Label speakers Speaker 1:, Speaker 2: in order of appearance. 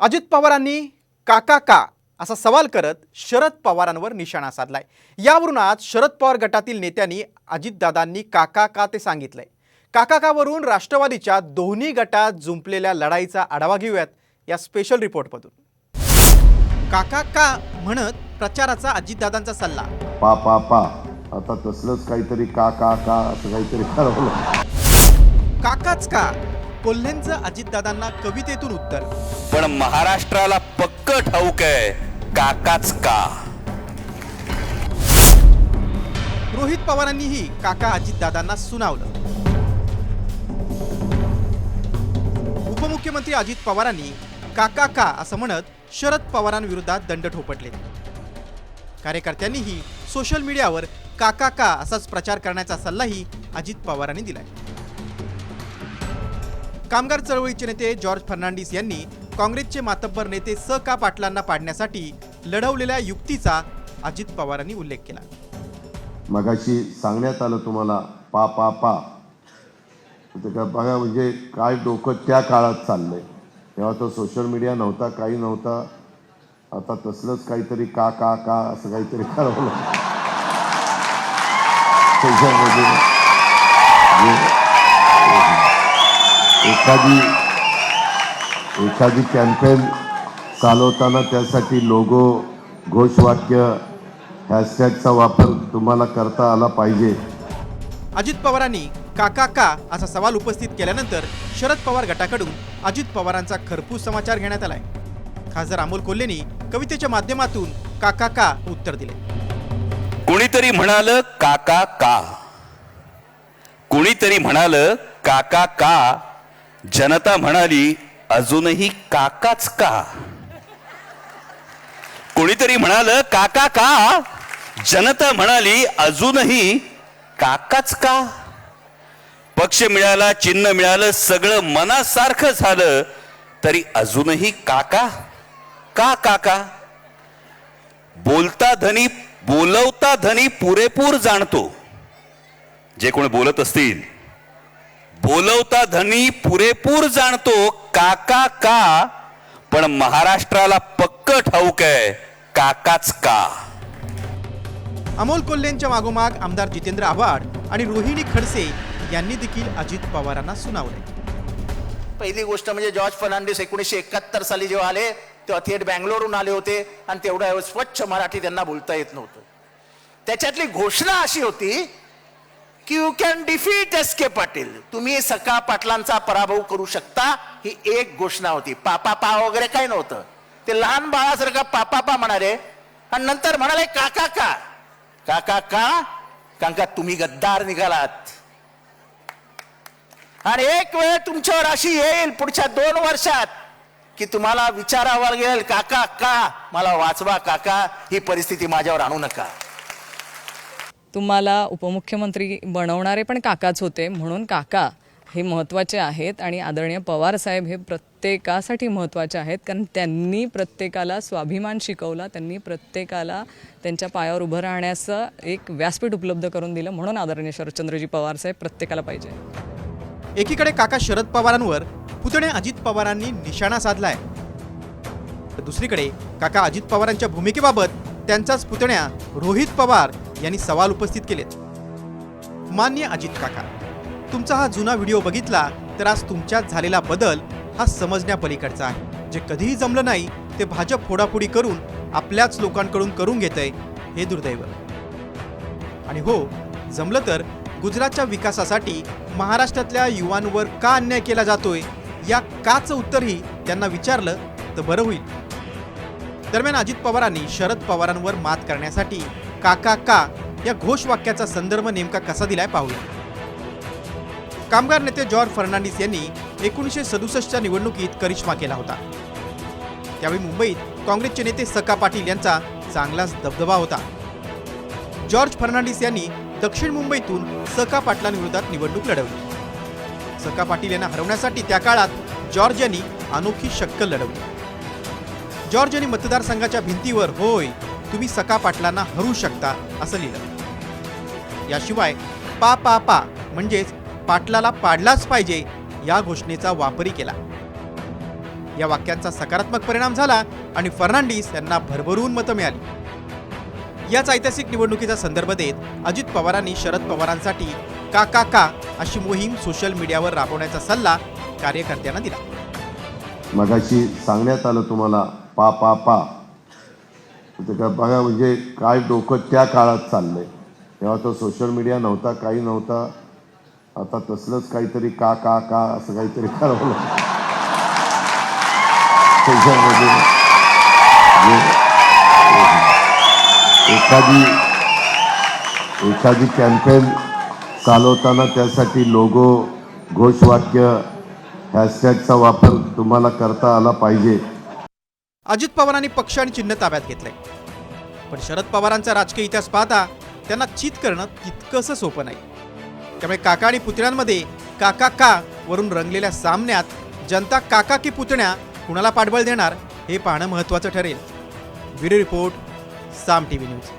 Speaker 1: अजित पवारांनी काका का असा सवाल करत शरद पवारांवर निशाणा साधलाय. यावरून आज शरद पवार गटातील नेत्यांनी अजितदादांनी काका का ते सांगितलंय. काका कावरून राष्ट्रवादीच्या दोन्ही गटात जुंपलेल्या लढाईचा आढावा घेऊयात या स्पेशल रिपोर्टमधून काका का म्हणत प्रचाराचा अजितदादांचा सल्ला.
Speaker 2: पा पा पा. आता तसलंच काहीतरी का का का असं काहीतरी ठरवलं.
Speaker 1: काकाच का? कोल्हेंचं अजितदादांना कवितेतून उत्तर.
Speaker 3: पण महाराष्ट्राला पक्क ठाऊक आहे काकाच का?
Speaker 1: रोहित पवारांनीही काका अजितदादांना सुनावलं. उपमुख्यमंत्री अजित पवारांनी काका का असं म्हणत शरद पवारांविरोधात दंड ठोपटले. कार्यकर्त्यांनीही सोशल मीडियावर काका का असाच प्रचार करण्याचा सल्लाही अजित पवारांनी दिलाय. कामगार चळवळीचे नेते जॉर्ज फर्नांडिस यांनी काँग्रेसचे मातब्बर नेते स का पाटलांना पाडण्यासाठी लढवलेल्या युक्तीचा अजित पवारांनी उल्लेख केला.
Speaker 2: मगाशी सांगण्यात आलं तुम्हाला पा पा पा. का बघा म्हणजे काय डोकं त्या काळात चाललंय. तेव्हा तो सोशल मीडिया नव्हता काही नव्हता. आता तसलंच काहीतरी का का का असं काहीतरी करावं एखादी एखादी कॅम्पेन चालवताना त्यासाठी लोगो घोषवाक्य हॅशटॅगचा वापर तुम्हाला करता आला पाहिजे.
Speaker 1: अजित पवारांनी काका का असा सवाल उपस्थित केल्यानंतर शरद पवार गटाकडून अजित पवारांचा खरपूस समाचार घेण्यात आलाय. खासदार अमोल कोल्हेनी कवितेच्या माध्यमातून काका का उत्तर दिले.
Speaker 3: कुणीतरी म्हणाल काका का कुणीतरी म्हणाल काका का. जनता म्हणाली अजूनही काकाच का? कोणीतरी म्हणाल काका का? जनता म्हणाली अजूनही काकाच का? पक्ष मिळाला चिन्ह मिळालं सगळं मनासारखं झालं तरी अजूनही काका? का काका? बोलता धनी बोलवता धनी पुरेपूर जाणतो. जे कोणी बोलत असतील बोलवता धनी पुरेपूर जाणतो काका का? पण महाराष्ट्राला पक्क ठाऊक आहे काकाच का?
Speaker 1: अमोल कोल्हेंच्या मागोमाग आमदार जितेंद्र आव्हाड आणि रोहिणी खडसे यांनी देखील अजित पवारांना सुनावले.
Speaker 4: पहिली गोष्ट म्हणजे जॉर्ज फर्नांडिस एकोणीसशे एकाहत्तर साली जेव्हा आले तेव्हा थेट बँगलोरहून आले होते आणि तेवढ्या स्वच्छ मराठी त्यांना बोलता येत नव्हतं. त्याच्यातली घोषणा अशी होती की you can defeat S K Patil तुम्ही सका पाटलांचा पराभव करू शकता ही एक घोषणा होती. पापा पा वगैरे काही नव्हतं. ते लहान बाळासारखा पापा पा म्हणाले आणि नंतर म्हणाले काका का? काका का? कारण का तुम्ही गद्दार निघालात. आणि एक वेळ तुमच्यावर अशी येईल पुढच्या दोन वर्षात की तुम्हाला विचारावं लागेल काका का? मला वाचवा काका. ही परिस्थिती माझ्यावर आणू नका.
Speaker 5: तुम्हाला उपमुख्यमंत्री बनवणारे पण काकाच होते. म्हणून काका हे महत्त्वाचे आहेत आणि आदरणीय पवार साहेब हे प्रत्येकासाठी महत्त्वाचे आहेत. कारण त्यांनी प्रत्येकाला स्वाभिमान शिकवला त्यांनी प्रत्येकाला त्यांच्या पायावर उभं राहण्याचं एक व्यासपीठ उपलब्ध करून दिलं. म्हणून आदरणीय शरदचंद्रजी पवार साहेब प्रत्येकाला पाहिजे.
Speaker 1: एकीकडे काका शरद पवारांवर पुतणे अजित पवारांनी निशाणा साधलाय. तर दुसरीकडे काका अजित पवारांच्या भूमिकेबाबत त्यांचाच पुतण्या रोहित पवार यांनी सवाल उपस्थित केलेत. मान्य अजित काका तुमचा हा जुना व्हिडिओ बघितला तर आज तुमच्यात झालेला बदल हा समजण्यापलीकडचा आहे. जे कधीही जमलं नाही ते भाजप फोडाफोडी करून आपल्याच लोकांकडून करून घेतंय हे दुर्दैव. आणि हो जमलं तर गुजरातच्या विकासासाठी महाराष्ट्रातल्या युवांवर का अन्याय केला जातोय या काचं उत्तरही त्यांना विचारलं तर बरं होईल. दरम्यान अजित पवारांनी शरद पवारांवर मात करण्यासाठी काका का या घोषवाक्याचा संदर्भ नेमका कसा दिलाय पाहूया. कामगार नेते जॉर्ज फर्नांडिस यांनी एकोणीसशे सदुसष्टच्या निवडणुकीत करिश्मा केला होता. त्यावेळी मुंबईत काँग्रेसचे नेते सका पाटील यांचा चांगलाच दबदबा होता. जॉर्ज फर्नांडिस यांनी दक्षिण मुंबईतून सका पाटलांविरोधात निवडणूक लढवली. सका पाटील यांना हरवण्यासाठी त्या काळात जॉर्ज यांनी अनोखी शक्कल लढवली. जॉर्ज यांनी मतदारसंघाच्या भिंतीवर होय तुम्ही सका पाटलांना हरू शकता असं लिहिलं. याशिवाय पा पा पा म्हणजेच पाटलाला पाडलाच पाहिजे या घोषणेचा वापरही केला. या वाक्यांचा सकारात्मक परिणाम झाला आणि फर्नांडिस यांना भरभरून मतं मिळाली. याच ऐतिहासिक निवडणुकीचा संदर्भ देत अजित पवारांनी शरद पवारांसाठी का का का अशी मोहीम सोशल मीडियावर राबवण्याचा सल्ला कार्यकर्त्यांना दिला.
Speaker 2: मगाशी सांगण्यात आलं तुम्हाला पा पा पा तर बघा म्हणजे काय डोकं त्या काळात चाललंय. तेव्हा तो सोशल मीडिया नव्हता काही नव्हता. आता तसलंच काहीतरी का का का असं काहीतरी करावं त्याच्यामध्ये म्हणजे एखादी एखादी कॅम्पेन चालवताना त्यासाठी लोगो घोषवाक्य हॅशटॅगचा वापर तुम्हाला करता आला पाहिजे.
Speaker 1: अजित पवारांनी पक्ष आणि चिन्ह ताब्यात घेतले पण शरद पवारांचा राजकीय इतिहास पाहता त्यांना चित करणं तितकंसं सोपं नाही. त्यामुळे काका आणि पुतण्यांमध्ये काका का वरून रंगलेल्या सामन्यात जनता काका की पुतण्या कुणाला पाठबळ देणार हे पाहणं महत्त्वाचं ठरेल. Bureau report Saam T V news.